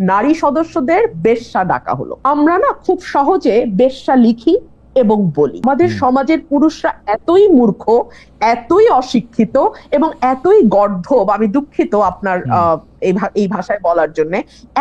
নারী সদস্যদের বেশ্যা ডাকা হলো। আমরা না খুব সহজে বেশ্যা লিখি এবং বলি। আমাদের সমাজের পুরুষরা এতই মূর্খ এতই অশিক্ষিত এবং এতই গর্ধব আমি দুঃখিত আপনার এই ভাষায় বলার জন্য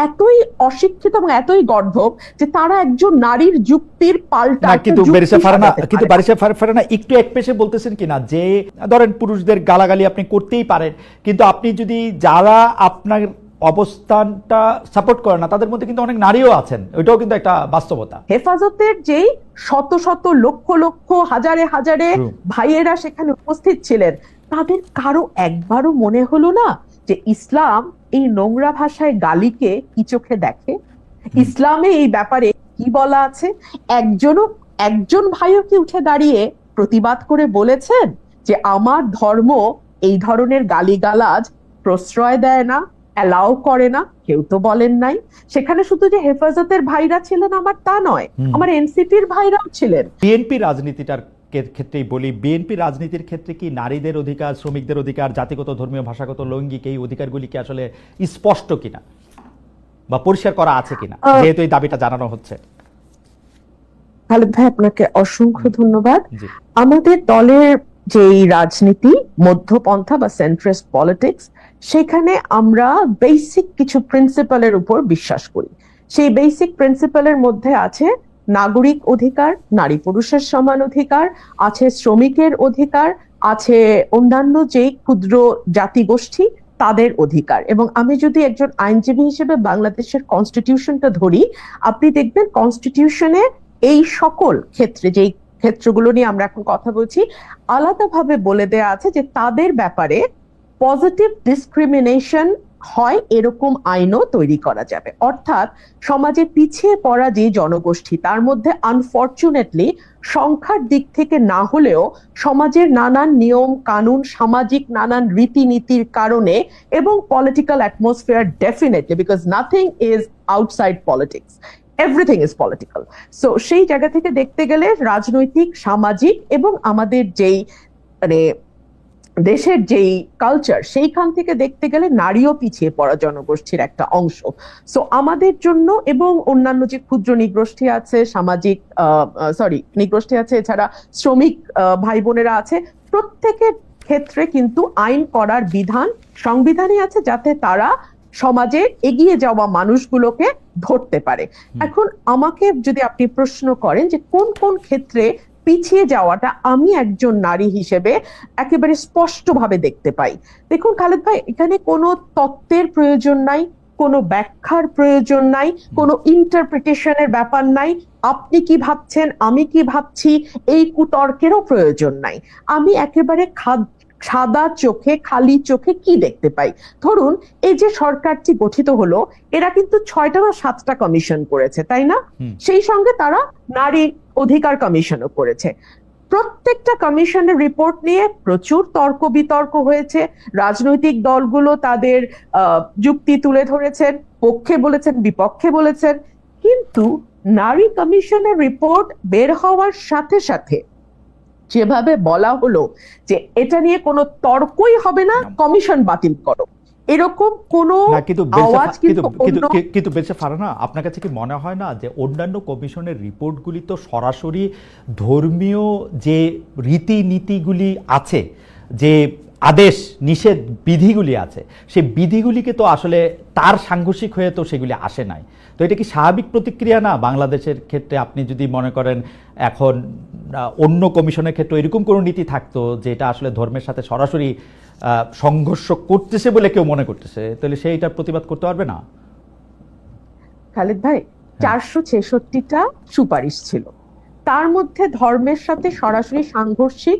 এতই অশিক্ষিত এবং এতই গর্ধব যে তারা একজন নারীর যুক্তির পাল্টা কিন্তু ফারানা কিন্তু বারিসা ফারানা একটু এক পেশে বলতেছেন কিনা যে ধরেন পুরুষদের গালাগালি আপনি করতেই পারেন কিন্তু আপনি যদি যারা আপনার অবস্থানটা সাপোর্ট করে না। তাদের মধ্যে কিন্তু অনেক নারীও আছেন। ওইটাও কিন্তু একটা বাস্তবতা। হেফাজতের যেই শত শত লক্ষ লক্ষ হাজারে হাজারে ভাইয়েরা সেখানে উপস্থিত ছিলেন তাদের কারও একবারও মনে হলো না যে ইসলাম এই নোংরা ভাষায় গালিকে কি চোখে দেখে? ইসলামে এই ব্যাপারে কি বলা আছে? একজনও একজন ভাইও কি উঠে দাঁড়িয়ে প্রতিবাদ করে বলেছেন যে আমার ধর্ম এই ধরনের গালিগালাজ প্রশ্রয় দেয় না অ্যালাউ করে না কেউ তো বলেন নাই। সেখানে শুধু যে হেফাজতের ভাইরা ছিলেন আমার তা নয় আমার এনসিপির ভাইরাও ছিলেন। বিএনপি রাজনীতিটার ক্ষেত্রেই বলি বিএনপি রাজনীতির ক্ষেত্রে কি নারীদের অধিকার শ্রমিকদের অধিকার জাতিগত ধর্মীয় ভাষাগত লৈঙ্গিক এই অধিকারগুলি কি আসলে স্পষ্ট কিনা? বা পরিষ্কার করা আছে কিনা? যেহেতু এই দাবিটা জানানো হচ্ছে। খালেদ ভাই আপনাকে অসংখ্য ধন্যবাদ। আমাদের দলের যেই রাজনীতি, মধ্যপন্থা বা সেন্ট্রিস্ট পলিটিক্স সেখানে আমরা বেসিক কিছু প্রিন্সিপালের উপর বিশ্বাস করি। সেই বেসিক প্রিন্সিপালের মধ্যে আছে নাগরিক অধিকার, নারী পুরুষের সমান অধিকার, আছে শ্রমিকের অধিকার, আছে অন্যান্য যেই ক্ষুদ্র জাতিগোষ্ঠী, তাদের অধিকার। এবং আমি যদি একজন আইনজীবী হিসেবে বাংলাদেশের কনস্টিটিউশনটা ধরি, আপনি দেখবেন কনস্টিটিউশনে এই সকল ক্ষেত্রে যেই ক্ষেত্রগুলো নিয়ে আমরা এখন কথা বলছি। আলাদাভাবে বলে দেয়া আছে যে তাদের ব্যাপারে পজিটিভ ডিসক্রিমিনেশন হয়, এরকম আইনও তৈরি করা যাবে। অর্থাৎ সমাজে পিছিয়ে পড়া যে জনগোষ্ঠী, তার মধ্যে আনফর্চুনেটলি সংখ্যার দিক থেকে না হলেও সমাজের নানান নিয়ম, কানুন, সামাজিক নানান রীতিনীতির কারণে এবং political atmosphere definitely because nothing is outside politics everything is political so সেই জায়গা থেকে দেখতে গেলে রাজনৈতিক, সামাজিক এবং আমাদের যেই মানে দেশের যেই কালচার সেইখান থেকে দেখতে গেলে নারীও পিছিয়ে পড়া জনগোষ্ঠীর একটা অংশ। সো আমাদের জন্য এবং অন্যান্য যে ক্ষুদ্র নিগোষ্ঠী আছে, সামাজিক সরি নিগোষ্ঠী আছে, এছাড়া শ্রমিক ভাই বোনেরা আছে, প্রত্যেকের ক্ষেত্রে কিন্তু আইন করার বিধান সংবিধানে আছে যাতে তারা সমাজে এগিয়ে যাওয়া মানুষগুলোকে ধরতে পারে। এখন আমাকে যদি আপনি প্রশ্ন করেন যে কোন কোন ক্ষেত্রে পিছিয়ে যাওয়াটা আমি একজন নারী হিসেবে একেবারে স্পষ্টভাবে দেখতে পাই? দেখুন খালেদ ভাই এখানে কোনো তত্ত্বের প্রয়োজন নাই কোনো ব্যাখ্যার প্রয়োজন নাই কোনো ইন্টারপ্রিটেশনের ব্যাপার নাই। আপনি কি ভাবছেন আমি কি ভাবছি এই কুতর্কেরও প্রয়োজন নাই। আমি একেবারে খাদ- সাদা চোখে খালি চোখে কি দেখতে পাই? ধরুন এই যে সরকারটি গঠিত হলো এরা কিন্তু ছয়টা বা সাতটা কমিশন করেছে তাই না? সেই সঙ্গে তারা নারী অধিকার কমিশনও করেছে। প্রত্যেকটা কমিশনের রিপোর্ট নিয়ে প্রচুর তর্ক বিতর্ক হয়েছে। রাজনৈতিক দলগুলো তাদের আহ, যুক্তি তুলে ধরেছেন পক্ষে বলেছেন বিপক্ষে বলেছেন। কিন্তু নারী কমিশনের রিপোর্ট বের হওয়ার সাথে সাথে যেভাবে বলা হলো যে এটা নিয়ে কোনো তর্কই হবে না কমিশন বাতিল করো। এরকম কোনো আওয়াজ কিন্তু কিন্তু বেলসা ফারানা আপনার কাছে কি মনে হয় না যে অন্যান্য কমিশনের রিপোর্টগুলি তো সরাসরি ধর্মীয় যে রীতিনীতিগুলি আছে যে আদেশ নিষেধ বিধিগুলি আছে। সেই বিধিগুলিকে তো আসলে তার সাংঘর্ষিক হয়ে তো সেগুলি আসে নাই। তো এটা কি স্বাভাবিক প্রতিক্রিয়া না? বাংলাদেশের ক্ষেত্রে আপনি যদি মনে করেন এখন অন্য কমিশনের ক্ষেত্রে এরকম কোনো নীতি থাকতো যেটা আসলে ধর্মের সাথে সরাসরি আহ, সংঘর্ষ করতেছে বলে কেউ মনে করতেছে তাহলে সেইটার প্রতিবাদ করতে পারবে না? খালেদ ভাই চারশো ছেষট্টিটা সুপারিশ ছিল। তার মধ্যে ধর্মের সাথে সরাসরি সাংঘর্ষিক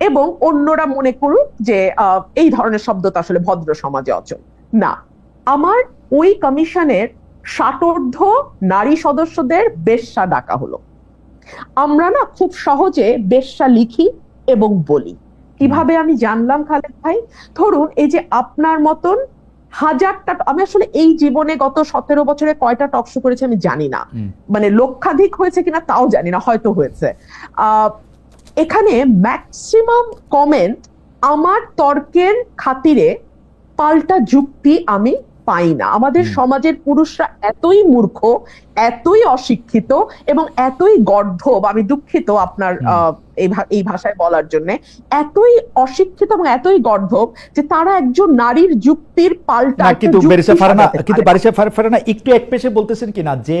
এবং অন্যরা মনে করুক যে আহ, এই ধরনের শব্দ তো আসলে ভদ্র সমাজে অচল। না আমার ওই কমিশনের ষাটোর্ধ নারী সদস্যদের বেশ্যা ডাকা হলো। আমরা না খুব সহজে বেশ্যা লিখি এবং বলি। কীভাবে আমি জানলাম খালেদ ভাই? ধরুন এই যে আপনার মতন হাজারটা আমি আসলে এই জীবনে গত সতেরো বছরে কয়টা টকশো করেছি আমি জানি না। মানে লক্ষাধিক হয়েছে কিনা তাও জানি না হয়তো হয়েছে। আহ, এখানে ম্যাক্সিমাম কমেন্ট আমার তর্কের খাতিরে পাল্টা যুক্তি আমি পাই না। আমাদের সমাজের পুরুষরা এতই মূর্খ এতই অশিক্ষিত এবং এতই গর্ধব আমি দুঃখিত আপনার এই এই ভাষায় বলার জন্য এতই অশিক্ষিত এবং এতই গর্ধব যে তারা একজন নারীর যুক্তির পাল্টা কিন্তু একটু এক পেশে বলতেছেন কিনা যে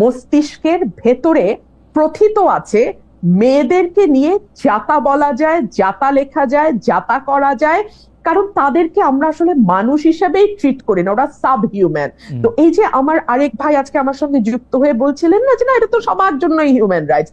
মস্তিষ্কের ভেতরে প্রথিত আছে মেয়েদেরকে নিয়ে যাতা বলা যায় যাতা লেখা যায় যাতা করা যায়। কারণ তাদেরকে আমরা আসলে মানুষ হিসেবেই ট্রিট করি না ওরা সাব হিউম্যান তো এই যে আমার আরেক ভাই আজকে আমার সঙ্গে যুক্ত হয়ে বলছিলেন না যে না এটা তো সবার জন্যই হিউম্যান রাইটস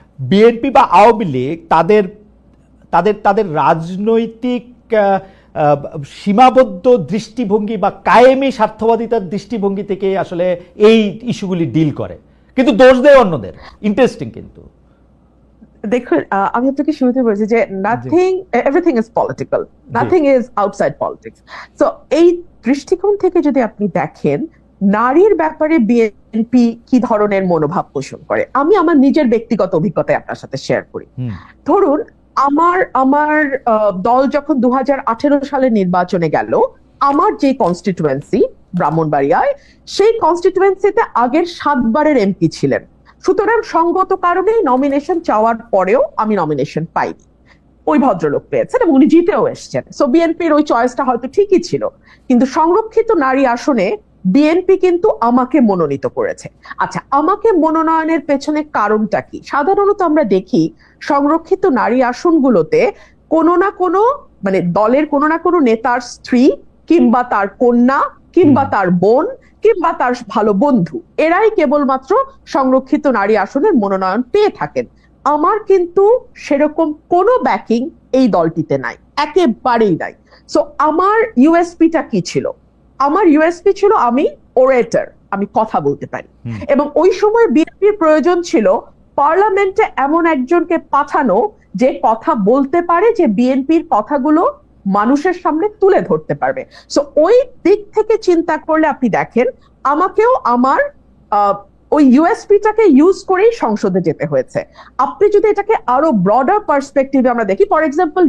বিএনপি বা আওয়ামী লীগ তাদের তাদের তাদের রাজনৈতিক সীমাবদ্ধ দৃষ্টিভঙ্গি বা কায়েমি স্বার্থবাদিতার দৃষ্টিভঙ্গি থেকে আসলে এই ইস্যুগুলি ডিল করে। কিন্তু দোষ দেয় অন্যদের। ইন্টারেস্টিং কিন্তু। দেখুন আমি আপনাকে শুরুতে বলেছি যে nothing everything is political nothing is outside politics তো এই দৃষ্টিকোণ থেকে যদি আপনি দেখেন নারীর ব্যাপারে বিএনপি কি ধরনের মনোভাব পোষণ করে? আমি আমার নিজের ব্যক্তিগত অভিজ্ঞতায় আপনার সাথে শেয়ার করি। ধরুন আমার আমার দল যখন দু সালে নির্বাচনে গেল আমার যে কনস্টিটুয়েন্সি ব্রাহ্মণবাড়িয়ায় সেই কনস্টিটুয়েন্সিতে আগের সাতবারের এমপি ছিলেন। সুতরাং সঙ্গত কারণেই নমিনেশন চাওয়ার পরেও আমি নমিনেশন পাইনি। ওই ভদ্রলোক পেয়েছেন এবং উনি জিতেও এসছেন। সো বিএনপির ওই চয়েসটা হয়তো ঠিকই ছিল। কিন্তু সংরক্ষিত নারী আসনে বিএনপি কিন্তু আমাকে মনোনীত করেছে। আচ্ছা আমাকে মনোনয়নের পেছনে কারণটা কি? সাধারণত আমরা দেখি সংরক্ষিত নারী আসনগুলোতে কোনো না কোনো মানে দলের কোনো না কোনো নেতার স্ত্রী কিংবা তার কন্যা কিংবা তার বোন কিংবা তার ভালো বন্ধু এরাই কেবলমাত্র সংরক্ষিত নারী আসনের মনোনয়ন পেয়ে থাকেন। আমার কিন্তু সেরকম কোনো ব্যাকিং এই দলটিতে নাই একেবারেই নাই। সো আমার ইউএসপিটা কি ছিল? আমার ইউএসপি ছিল আমি ওরেটার আমি কথা বলতে পারি। এবং ওই সময় বিএনপির প্রয়োজন ছিল পার্লামেন্টে এমন একজনকে পাঠানো যে কথা বলতে পারে যে বিএনপির কথাগুলো মানুষের সামনে তুলে ধরতে পারবে। সো ওই দিক থেকে চিন্তা করলে আপনি দেখেন আমাকেও আমার ওই ইউএসপিটাকে ইউজ করেই সংসদে যেতে হয়েছে। আপনি যদি এটাকে আরও ব্রডার পার্সপেক্টিভে আমরা দেখি ফর এক্সাম্পল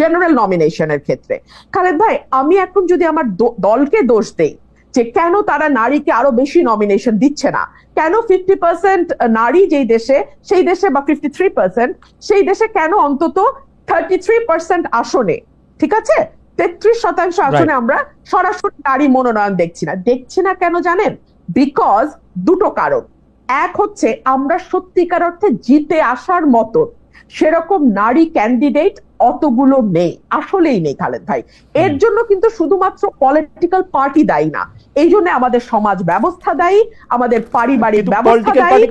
জেনারেল নমিনেশনের ক্ষেত্রে। খালেদ ভাই আমি এখন যদি আমার দলকে দোষ দেই যে কেন তারা নারীকে আরও বেশি নমিনেশন দিচ্ছে না? কেন ফিফটি পার্সেন্ট নারী যেই দেশে সেই দেশে বা ফিফটি থ্রি পার্সেন্ট সেই দেশে কেন অন্তত থার্টি থ্রি পার্সেন্ট আসনে? ঠিক আছে? তেত্রিশ শতাংশ আসনে আমরা সরাসরি নারী মনোনয়ন দেখছি না। দেখছি না কেন জানেন? বিকজ দুটো কারণ। এক হচ্ছে আমরা সত্যিকার অর্থে জিতে আসার মতো সেরকম নারী ক্যান্ডিডেট অতগুলো নেই আসলেই নেই খালেদ ভাই। এর জন্য কিন্তু শুধুমাত্র পলিটিক্যাল পার্টি দায়ী না এই জন্য আমাদের সমাজ ব্যবস্থা দায়ী আমাদের পারিবারিক ব্যবস্থা দায়ী।